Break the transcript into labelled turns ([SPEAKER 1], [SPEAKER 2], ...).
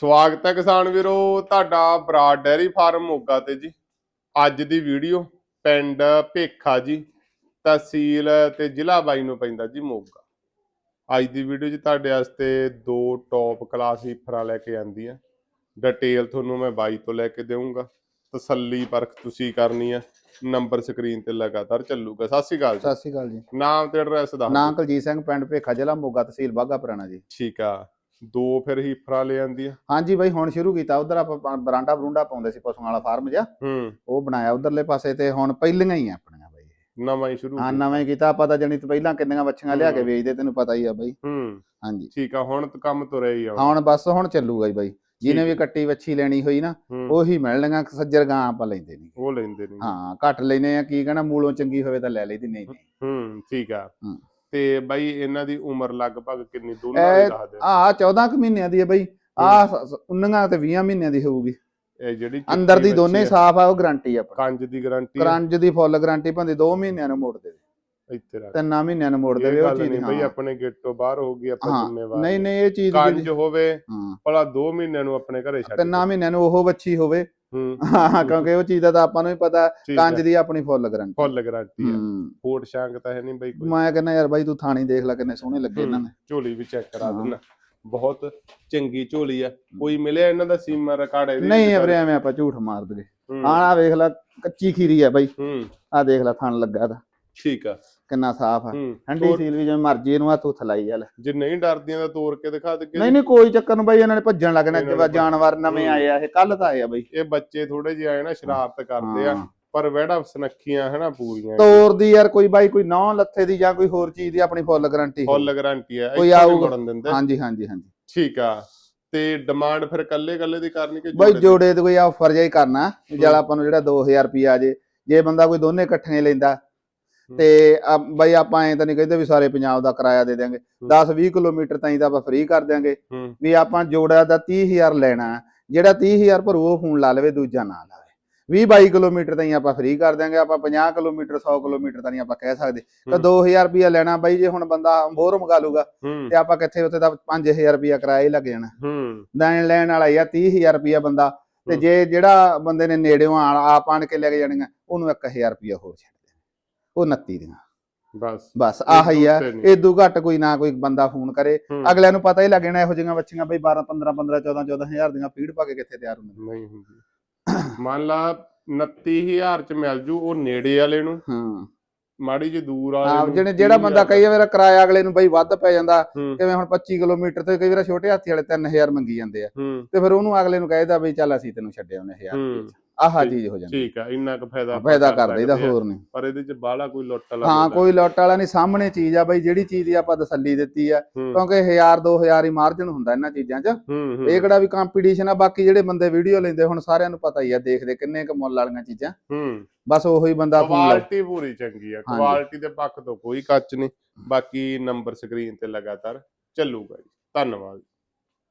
[SPEAKER 1] ਸਵਾਗਤ ਹੈ ਕਿਸਾਨ ਵੀਰੋ ਤੁਹਾਡਾ ਬਰਾਡ ਡੈਰੀ ਫਾਰਮ ਮੋਗਾ ਤੇ ਜੀ। ਅੱਜ ਦੀ ਵੀਡੀਓ ਪਿੰਡ ਭੇਖਾ ਜੀ ਤਹਿਸੀਲ ਤੇ ਜ਼ਿਲ੍ਹਾ ਬਾਈ ਨੂੰ ਪੈਂਦਾ ਜੀ ਮੋਗਾ। ਅੱਜ ਦੀ ਵੀਡੀਓ 'ਚ ਤੁਹਾਡੇ ਵਾਸਤੇ ਦੋ ਟੌਪ ਕਲਾਸ ਹੀਫਰਾਂ ਲੈ ਕੇ ਆਂਦੀ ਆ। ਡਿਟੇਲ ਤੁਹਾਨੂੰ ਮੈਂ ਬਾਈ ਤੋਂ ਲੈ ਕੇ ਦੇਵਾਂਗਾ ਤਸੱਲੀ ਪਰਖ ਤੁਸੀਂ ਕਰਨੀ ਆ। ਨੰਬਰ ਸਕਰੀਨ ਤੇ ਲਗਾਤਾਰ ਚੱਲੂਗਾ। ਸਤਿ ਸ਼੍ਰੀ ਅਕਾਲ ਜੀ।
[SPEAKER 2] ਸਤਿ ਸ਼੍ਰੀ ਅਕਾਲ ਜੀ।
[SPEAKER 1] ਨਾਮ ਤੇ ਐਡਰੈਸ ਦੱਸ
[SPEAKER 2] ਨਾਂ
[SPEAKER 1] ਦਿਓ।
[SPEAKER 2] ਕੁਲਜੀਤ ਸਿੰਘ ਪਿੰਡ ਭੇਖਾ ਜ਼ਿਲ੍ਹਾ ਮੋਗਾ ਤਹਿਸੀਲ ਬਾਗਾ ਪੁਰਾਣਾ ਜੀ।
[SPEAKER 1] ਠੀਕ ਆ। ਦੋ ਫਿਰ ਹੀਫਰਾਂ ਲੈ ਆਂਦੀ ਆ
[SPEAKER 2] ਹਾਂਜੀ ਬਾਈ ਹੁਣ ਸ਼ੁਰੂ ਕੀਤਾ। ਉਧਰ ਆਪਾਂ ਬਰਾਂਡਾ ਬਰੂੰਡਾ ਪਾਉਂਦੇ ਸੀ ਪਸ਼ੂਆਂ ਵਾਲਾ ਫਾਰਮ ਜਿਹਾ।
[SPEAKER 1] ਹੂੰ।
[SPEAKER 2] ਉਹ ਬਣਾਇਆ ਉਧਰਲੇ ਪਾਸੇ ਤੇ ਹੁਣ ਪਹਿਲੀਆਂ ਹੀ ਆ ਆਪਣੀਆਂ ਬਾਈ।
[SPEAKER 1] ਨਵਾਂ ਹੀ ਸ਼ੁਰੂ
[SPEAKER 2] ਹਾਂ। ਨਵੇਂ ਕੀਤਾ। ਆਪਾਂ ਤਾਂ ਜਣੀ ਤੋਂ ਪਹਿਲਾਂ ਕਿੰਨੀਆਂ ਬੱਚੀਆਂ ਲਿਆ ਕੇ
[SPEAKER 1] ਹੂੰ।
[SPEAKER 2] ਵੇਚਦੇ ਤੈਨੂੰ ਪਤਾ ਹੀ ਆ ਬਾਈ।
[SPEAKER 1] ਹੂੰ।
[SPEAKER 2] ਹਾਂਜੀ।
[SPEAKER 1] ਠੀਕ ਆ ਹੁਣ ਤਾਂ ਕੰਮ ਤੁਰਿਆ ਹੀ ਆ।
[SPEAKER 2] ਹੁਣ ਬਸ ਹੁਣ ਚੱਲੂਗਾ ਜੀ ਬਾਈ। ਜਿਹਨੇ ਵੀ ਕੱਟੀ ਵੱਛੀ ਲੈਣੀ ਹੋਈ ਨਾ
[SPEAKER 1] ਹੂੰ,
[SPEAKER 2] ਉਹੀ ਮਿਲਣਗੀਆਂ ਸੱਜਰ ਗਾਂ ਆਪਾਂ ਲੈਂਦੇ ਨਹੀਂ
[SPEAKER 1] ਉਹ ਲੈਂਦੇ ਨੇ।
[SPEAKER 2] ਹਾਂ ਘੱਟ ਲੈਨੇ ਆ। ਕੀ ਕਹਣਾ ਮੂਲੋਂ ਚੰਗੀ ਹੋਵੇ ਤਾਂ ਲੈ ਲਈਦੀ ਨਹੀਂ ਨਹੀਂ।
[SPEAKER 1] ਹੂੰ ਠੀਕ ਆ।
[SPEAKER 2] ਹੂੰ।
[SPEAKER 1] ਤੇ ਬਾਈ ਇਹਨਾਂ ਦੀ ਉਮਰ ਲਗਭਗ ਕਿੰਨੀ? ਦੋਨਾਂ ਦੀ ਦੱਸ ਦੇ
[SPEAKER 2] ਆ 14 ਕੁ ਮਹੀਨਿਆਂ ਦੀ ਹੈ ਬਾਈ। ਆ 19 ਤੇ 20 ਮਹੀਨਿਆਂ ਦੀ ਹੋਊਗੀ।
[SPEAKER 1] ਇਹ ਜਿਹੜੀ
[SPEAKER 2] ਅੰਦਰ ਦੀ ਦੋਨੇ
[SPEAKER 1] ਆ,
[SPEAKER 2] ਸਾਫ਼ ਆ ਉਹ ਗਾਰੰਟੀ ਆਪਣੀ।
[SPEAKER 1] ਕੰਜ ਦੀ ਗਾਰੰਟੀ
[SPEAKER 2] ਕਰੰਜ ਦੀ ਫੁੱਲ ਗਾਰੰਟੀ ਭਾਂਦੇ 2 ਮਹੀਨਿਆਂ ਨੂੰ ਮੋੜ ਦੇਵੇ।
[SPEAKER 1] ਇੱਥੇ ਰੱਖ
[SPEAKER 2] ਤਿੰਨਾਂ ਮਹੀਨਿਆਂ ਨੂੰ ਮੋੜ ਦੇਵੇ ਉਹ ਚੀਜ਼
[SPEAKER 1] ਨਹੀਂ ਬਈ
[SPEAKER 2] ਹਾਂ।
[SPEAKER 1] ਆਪਣੇ ਗੇਟ ਤੋਂ ਬਾਹਰ ਹੋਊਗੀ ਆਪਾਂ
[SPEAKER 2] ਹਾਂ,
[SPEAKER 1] ਜ਼ਿੰਮੇਵਾਰ
[SPEAKER 2] ਨਹੀਂ ਨਹੀਂ ਇਹ ਚੀਜ਼
[SPEAKER 1] ਕੰਜ ਹੋਵੇ
[SPEAKER 2] ਹਾਂ।
[SPEAKER 1] ਭਲਾ 2 ਮਹੀਨਿਆਂ ਨੂੰ ਆਪਣੇ ਘਰੇ ਛੱਡ
[SPEAKER 2] ਤਿੰਨਾਂ। ਮਹੀਨਿਆਂ ਨੂੰ ਉਹ ਵੱਛੀ ਹੋਵੇ।
[SPEAKER 1] ਹੂੰ।
[SPEAKER 2] ਹਾਂ ਕਿਉਂਕਿ ਉਹ ਚੀਜ਼ ਦਾ ਤਾਂ ਆਪਾਂ ਨੂੰ ਵੀ ਪਤਾ ਕੰਜ
[SPEAKER 1] ਆ,
[SPEAKER 2] ਦੀ ਆਪਣੀ ਫੁੱਲ ਗਾਰੰਟੀ।
[SPEAKER 1] ਫੁੱਲ ਗਾਰੰਟੀ ਆ
[SPEAKER 2] ਹੂੰ।
[SPEAKER 1] ਫੋਟ ਸ਼ਾਂਕ ਤਾਂ ਹੈ ਨਹੀਂ ਬਈ ਕੋਈ।
[SPEAKER 2] ਮੈਂ ਕਹਿੰਦਾ ਯਾਰ ਬਾਈ ਤੂੰ ਥਾਣੀ ਦੇਖ ਲੈ ਕਿੰਨੇ ਸੋਹਣੇ ਲੱਗੇ ਇਹਨਾਂ ਨੇ
[SPEAKER 1] ਝੋਲੀ ਵੀ ਚੈੱਕ ਕਰਾ
[SPEAKER 2] ਹਾਂ।
[SPEAKER 1] ਦੇਣਾ ਬਹੁਤ ਚੰਗੀ ਝੋਲੀ ਆ। ਕੋਈ ਮਿਲਿਆ ਇਹਨਾਂ ਦਾ ਸੀਮਾ ਰਿਕਾਰਡ ਇਹਦੇ
[SPEAKER 2] ਨਹੀਂ? ਵੀਰੇ ਐਵੇਂ ਆਪਾਂ ਝੂਠ ਮਾਰ ਦਗੇ
[SPEAKER 1] ਹੂੰ,
[SPEAKER 2] ਆਹ ਵੇਖ ਲੈ ਕੱਚੀ ਖੀਰੀ ਆ ਬਾਈ।
[SPEAKER 1] ਹੂੰ।
[SPEAKER 2] ਆਹ ਦੇਖ ਲੈ ਥਣ ਲੱਗਾ ਦਾ
[SPEAKER 1] ਠੀਕ ਆ।
[SPEAKER 2] ਕਿੰਨਾ ਸਾਫ਼ ਆ।
[SPEAKER 1] ਹੂੰ
[SPEAKER 2] ਠੰਡੀ
[SPEAKER 1] ਤੋਰ-
[SPEAKER 2] ਸੀਲ ਵੀ ਜਿਵੇਂ ਮਰਜ਼ੀ ਇਹਨੂੰ ਹੱਥ ਉੱਥ ਲਾਈ ਚੱਲ।
[SPEAKER 1] ਜੇ ਨਹੀਂ ਡਰਦੀਆਂ ਤਾਂ ਤੋੜ ਕੇ ਦਿਖਾ ਦੇ
[SPEAKER 2] ਨਹੀਂ ਨਹੀਂ ਕੋਈ ਚੱਕਰ ਨੂੰ ਬਾਈ ਇਹਨਾਂ ਨੇ ਭੱਜਣ ਲੱਗਣਾ
[SPEAKER 1] ਇਹਨਾਂ ਨੇ
[SPEAKER 2] ਜਾਨਵਰ ਨਵੇਂ
[SPEAKER 1] ਹੂੰ।
[SPEAKER 2] ਆਏ ਆ ਇਹ ਕੱਲ ਤਾਂ ਆਏ ਆ ਬਾਈ।
[SPEAKER 1] ਇਹ ਬੱਚੇ ਥੋੜੇ ਜਿਹੇ ਆਏ ਨਾ ਸ਼ਰਾਰਤ ਕਰਦੇ ਆ।
[SPEAKER 2] ਹਾਂ।
[SPEAKER 1] ਪਰ ਵਹਿੜਾ ਸੁਨੱਖੀਆਂ ਹਨਾ ਪੂਰੀਆਂ।
[SPEAKER 2] ਤੋਰ ਦੀ ਯਾਰ ਕੋਈ ਬਾਈ ਕੋਈ ਨੌ ਲੱਥੇ ਦੀ ਜਾਂ ਕੋਈ ਹੋਰ ਚੀਜ਼ ਦੀ ਆਪਣੀ ਫੁੱਲ ਗਾਰੰਟੀ
[SPEAKER 1] ਫੁੱਲ ਗਾਰੰਟੀ ਆ
[SPEAKER 2] ਕੋਈ
[SPEAKER 1] ਇੱਥੇ
[SPEAKER 2] ਆਊਗਾ।
[SPEAKER 1] ਮੁੜਨ ਦਿੰਦੇ।
[SPEAKER 2] ਹਾਂਜੀ ਹਾਂਜੀ ਹਾਂਜੀ।
[SPEAKER 1] ਠੀਕ ਆ। ਤੇ ਡਿਮਾਂਡ ਫਿਰ ਕੱਲੇ ਕੱਲੇ ਦੀ ਕਰਨੀ ਕਿ
[SPEAKER 2] ਬਾਈ
[SPEAKER 1] ਜੋੜੇ ਦੀ?
[SPEAKER 2] ਜੋੜੇ ਤੇ ਕੋਈ ਆਫਰ ਹੀ ਕਰਨਾ ਵੀ ਆਪਾਂ ਨੂੰ ਜਿਹੜਾ 2000 ਰੁਪਿਆ ਆ ਜੇ। ਜੇ ਬੰਦਾ ਕੋਈ ਦੋਨੇ ਇਕੱਠੇ ਲੈਂਦਾ। ਤੇ ਬਾਈ ਆਪਾਂ ਐਂ ਤਾਂ ਨਹੀਂ ਕਹਿੰਦੇ ਵੀ ਸਾਰੇ ਪੰਜਾਬ ਦਾ ਕਿਰਾਇਆ ਦੇ ਦਿਆਂਗੇ। 10 20 ਕਿਲੋਮੀਟਰ ਤਾਈਂ ਤਾਂ ਆਪਾਂ ਫ੍ਰੀ ਕਰ ਦਿਆਂਗੇ।
[SPEAKER 1] ਹੂੰ।
[SPEAKER 2] ਵੀ ਆਪਾਂ ਜੋੜਾ ਦਾ 30000 ਲੈਣਾ ਜਿਹੜਾ 30000 ਪਰ ਉਹ ਫੋਨ ਲਾ ਲਵੇ ਦੂਜਾ ਨਾ ਲਾਵੇ। 20 22 ਕਿਲੋਮੀਟਰ ਤਾਈਂ ਆਪਾਂ ਫ੍ਰੀ ਕਰ ਦਿਆਂਗੇ ਆਪਾਂ 50 ਕਿਲੋਮੀਟਰ 100 ਕਿਲੋਮੀਟਰ ਤਾਂ ਨਹੀਂ ਆਪਾਂ ਕਹਿ ਸਕਦੇ। ਤਾਂ
[SPEAKER 1] ਹੂੰ।
[SPEAKER 2] 2000 ਰੁਪਿਆ ਲੈਣਾ ਬਾਈ ਜੇ ਹੁਣ ਬੰਦਾ ਬੋਰ ਮੰਗਾ ਲੂਗਾ
[SPEAKER 1] ਹੂੰ।
[SPEAKER 2] ਤੇ ਆਪਾਂ ਕਿੱਥੇ ਉੱਥੇ ਤਾਂ 5000 ਰੁਪਿਆ ਕਿਰਾਇਆ ਹੀ ਲੱਗ ਜਾਣਾ।
[SPEAKER 1] ਹੂੰ।
[SPEAKER 2] ਲੈਣ ਲੈਣ ਵਾਲਾ ਹੀ ਆ 30000 ਰੁਪਿਆ ਬੰਦਾ ਤੇ
[SPEAKER 1] ਹੂੰ।
[SPEAKER 2] ਜੇ ਜਿਹੜਾ ਬੰਦੇ ਨੇ ਨੇੜਿਓਂ ਆਣ ਆਪ ਆਣ ਕੇ ਲੈ ਕੇ ਜਾਣੀਆਂ ਉਹਨੂੰ 1000 ਰੁਪਿਆ ਹੋਰ ਛੱਡ। ਦੇਣਾ ਉਹ 29 ਦੀਆਂ।
[SPEAKER 1] ਬਸ।
[SPEAKER 2] ਬਸ ਆਹ ਹੀ ਆ। ਇਦੋਂ ਘੱਟ ਕੋਈ ਨਾ ਕੋਈ ਬੰਦਾ ਫੋਨ ਕਰੇ।
[SPEAKER 1] ਹੂੰ,
[SPEAKER 2] ਅਗਲਿਆਂ ਨੂੰ ਪਤਾ ਹੀ ਲੱਗਣਾ ਇਹੋ ਜਿਹੀਆਂ ਬੱਚੀਆਂ ਬਈ 12 15 15 14 14000 ਦੀਆਂ ਫੀਡ ਪਾ ਕੇ ਕਿੱਥੇ ਤਿਆਰ ਹੁੰਦੀਆਂ।
[SPEAKER 1] ਨਹੀਂ ਹੁੰਦੀ। ਮੰਨ ਲਾ 29000 ਚ ਮਿਲ ਜੂ ਉਹ ਨੇੜੇ ਵਾਲੇ ਨੂੰ।
[SPEAKER 2] ਹਾਂ।
[SPEAKER 1] ਮਾੜੀ ਜੀ ਦੂਰ
[SPEAKER 2] ਆ
[SPEAKER 1] ਵਾਲੇ ਨੂੰ
[SPEAKER 2] ਜਿਹੜੇ ਜਿਹੜਾ ਬੰਦਾ
[SPEAKER 1] 30,000
[SPEAKER 2] ਕਈ ਵਾਰ ਕਿਰਾਇਆ ਅਗਲੇ ਨੂੰ ਬਈ ਵੱਧ ਪੈ ਜਾਂਦਾ
[SPEAKER 1] ਹੂੰ।
[SPEAKER 2] ਕਿਵੇਂ ਹੁਣ 25 ਕਿਲੋਮੀਟਰ ਤੇ ਕਈ ਵਾਰ ਛੋਟੇ ਹਾਥੀ ਵਾਲੇ 3000 ਮੰਗੀ ਜਾਂਦੇ ਆ।
[SPEAKER 1] ਹੂੰ।
[SPEAKER 2] ਤੇ ਫਿਰ ਉਹਨੂੰ ਅਗਲੇ ਨੂੰ ਕਹਿਦਾ ਬਈ ਚੱਲ ਅਸੀਂ ਤੈਨੂੰ ਛੱਡਿਆ ਉਹਨੇ 1000
[SPEAKER 1] ਹੂੰ।
[SPEAKER 2] ਆਹ ਚੀਜ਼ ਹੋ ਜਾਂਦੀ
[SPEAKER 1] ਠੀਕ ਆ ਇੰਨਾ ਕੁ ਫਾਇਦਾ
[SPEAKER 2] ਫਾਇਦਾ
[SPEAKER 1] ਕਰ
[SPEAKER 2] ਕਰਦੇ ਇਹਦਾ। ਹੋਰ ਨਹੀਂ।
[SPEAKER 1] ਪਰ ਇਹਦੇ ਚ ਬਾਹਲਾ ਕੋਈ ਲੁੱਟ ਲਾ
[SPEAKER 2] ਹਾਂ ਕੋਈ ਲੁੱਟ ਵਾਲਾ ਨਹੀਂ ਸਾਹਮਣੇ ਚੀਜ਼ ਆ ਬਈ ਜਿਹੜੀ ਚੀਜ਼ ਦੀ ਆਪਾਂ ਤਸੱਲੀ ਦਿੱਤੀ ਆ ਕਿਉਂਕਿ 1000 2000 ਹੀ ਮਾਰਜਨ ਹੁੰਦਾ ਇਹਨਾਂ ਚੀਜ਼ਾਂ 'ਚ। ਇਹ ਕਿਹੜਾ ਵੀ ਕੰਪੀਟੀਸ਼ਨ ਆ ਬਾਕੀ ਜਿਹੜੇ ਬੰਦੇ ਵੀਡੀਓ ਲੈਂਦੇ ਹੁਣ ਸਾਰਿਆਂ ਨੂੰ ਪਤਾ ਹੀ ਆ ਦੇਖਦੇ ਕਿੰਨੇ ਕੁ ਮੁੱਲ ਵਾਲੀਆਂ ਚੀਜ਼ਾਂ। ਬਸ ਉਹੀ ਬੰਦਾ
[SPEAKER 1] ਕੁਆਲਿਟੀ ਪੂਰੀ ਚੰਗੀ ਆ। ਕੁਆਲਿਟੀ ਦੇ ਪੱਖ ਤੋਂ ਕੋਈ ਕੱਚ ਨਹੀਂ। ਬਾਕੀ ਨੰਬਰ ਸਕਰੀਨ ਤੇ ਲਗਾਤਾਰ ਚੱਲੂਗਾ ਜੀ। ਧੰਨਵਾਦ।